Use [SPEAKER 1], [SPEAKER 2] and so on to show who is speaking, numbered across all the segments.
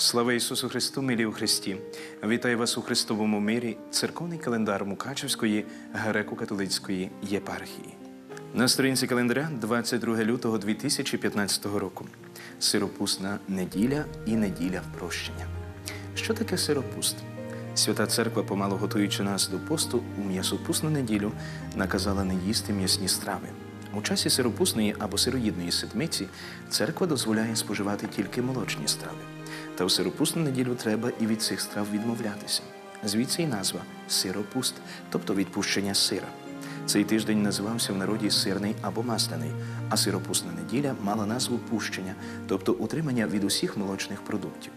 [SPEAKER 1] Слава Ісусу Христу, милі у Христі! Вітаю вас у Христовому мирі, церковний календар Мукачевської греко-католицької єпархії. На сторінці календаря 22 лютого 2015 року. Сиропусна неділя і неділя прощення. Що таке сиропуст? Свята церква, помало готуючи нас до посту у м'ясопусну неділю, наказала не їсти м'ясні страви. У часі сиропусної або сироїдної седмиці церква дозволяє споживати тільки молочні страви. Та в сиропусну неділю треба і від цих страв відмовлятися. Звідси й назва сиропуст, тобто відпущення сира. Цей тиждень називався в народі сирний або масляний, а сиропусна неділя мала назву пущення, тобто утримання від усіх молочних продуктів.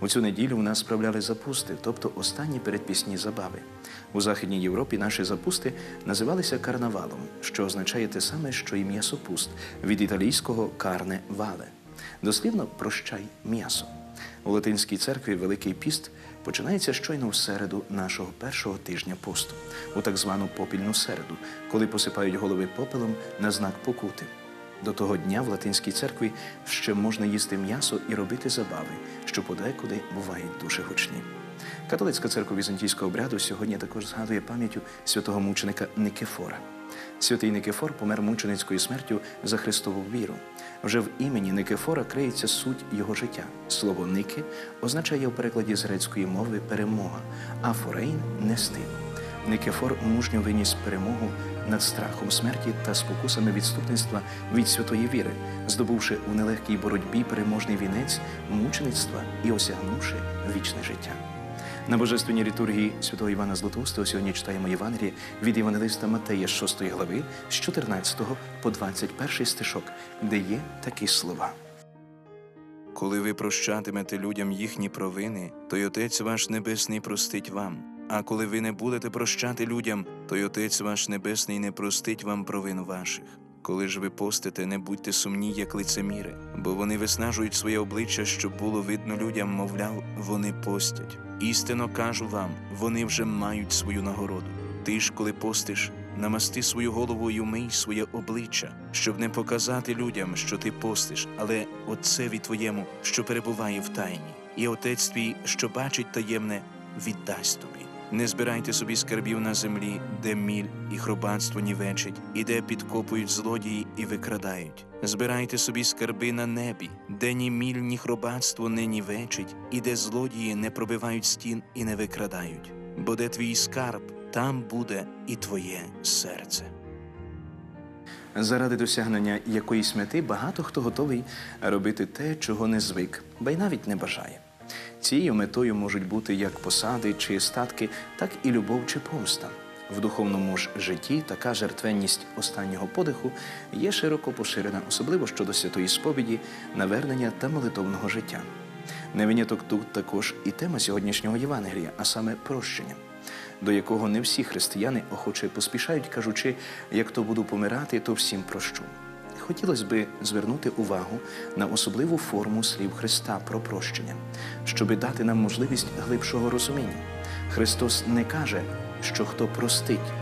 [SPEAKER 1] У цю неділю у нас справляли запусти, тобто останні передпісні забави. У Західній Європі наші запусти називалися карнавалом, що означає те саме, що і м'ясопуст від італійського карне вале. Дослівно прощай м'ясо. У латинській церкві Великий піст починається щойно в середу нашого першого тижня посту, у так звану попільну середу, коли посипають голови попелом на знак покути. До того дня в латинській церкві ще можна їсти м'ясо і робити забави, що подекуди бувають дуже гучні. Католицька церква візантійського обряду сьогодні також згадує пам'яттю святого мученика Никифора. Святий Никифор помер мученицькою смертю за Христову віру. Вже в імені Никифора криється суть його життя. Слово Ники означає у перекладі з грецької мови перемога, а форейн нести. Никифор мужньо виніс перемогу над страхом смерті та спокусами відступництва від святої віри, здобувши у нелегкій боротьбі переможний вінець мучеництва і осягнувши вічне життя. На божественній літургії святого Івана Златоустого сьогодні читаємо Євангеліє від Євангелиста Матея 6 глави з 14 по 21 стишок, де є такі слова.
[SPEAKER 2] Коли ви прощатимете людям їхні провини, то й Отець ваш Небесний простить вам. А коли ви не будете прощати людям, то й Отець ваш Небесний не простить вам провин ваших. Коли ж ви постите, не будьте сумні, як лицеміри, бо вони виснажують своє обличчя, щоб було видно людям, мовляв, вони постять. Істинно кажу вам, вони вже мають свою нагороду. Ти ж, коли постиш, намасти свою голову і умий своє обличчя, щоб не показати людям, що ти постиш, але Отцеві твоєму, що перебуває в тайні, і Отець твій, що бачить таємне, віддасть тобі. Не збирайте собі скарбів на землі, де міль і хробатство нівечить, і де підкопують злодії і викрадають. Збирайте собі скарби на небі, де ні міль, ні хробатство не нівечить, і де злодії не пробивають стін і не викрадають. Бо де твій скарб, там буде і твоє серце.
[SPEAKER 1] Заради досягнення якоїсь мети багато хто готовий робити те, чого не звик, ба й навіть не бажає. Цією метою можуть бути як посади чи статки, так і любов чи помста. В духовному ж житті така жертвенність останнього подиху є широко поширена, особливо щодо святої сповіді, навернення та молитовного життя. Не виняток тут також і тема сьогоднішнього Євангелія, а саме прощення, до якого не всі християни охоче поспішають, кажучи, як то буду помирати, то всім прощу. Хотілося би звернути увагу на особливу форму слів Христа про прощення, щоби дати нам можливість глибшого розуміння. Христос не каже, що хто простить,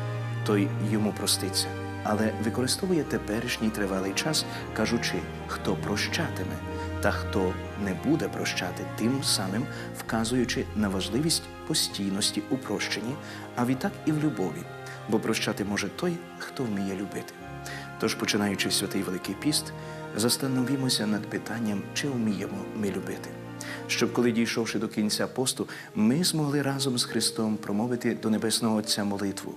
[SPEAKER 1] той йому проститься, але використовує теперішній тривалий час, кажучи, хто прощатиме, та хто не буде прощати, тим самим вказуючи на важливість постійності у прощенні, а відтак і в любові, бо прощати може той, хто вміє любити. Тож, починаючи святий Великий Піст, застановімося над питанням, чи вміємо ми любити. Щоб, коли дійшовши до кінця посту, ми змогли разом з Христом промовити до Небесного Отця молитву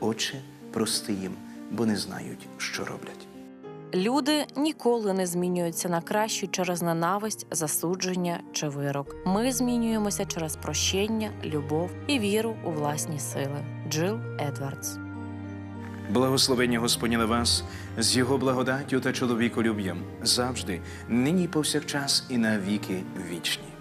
[SPEAKER 1] Отче, прости їм, бо не знають, що роблять.
[SPEAKER 3] Люди ніколи не змінюються на краще через ненависть, засудження чи вирок. Ми змінюємося через прощення, любов і віру у власні сили. Джил Едвардс.
[SPEAKER 1] Благословення Господня на вас з його благодаттю та чоловіколюб'ям завжди, нині повсякчас і на віки вічні.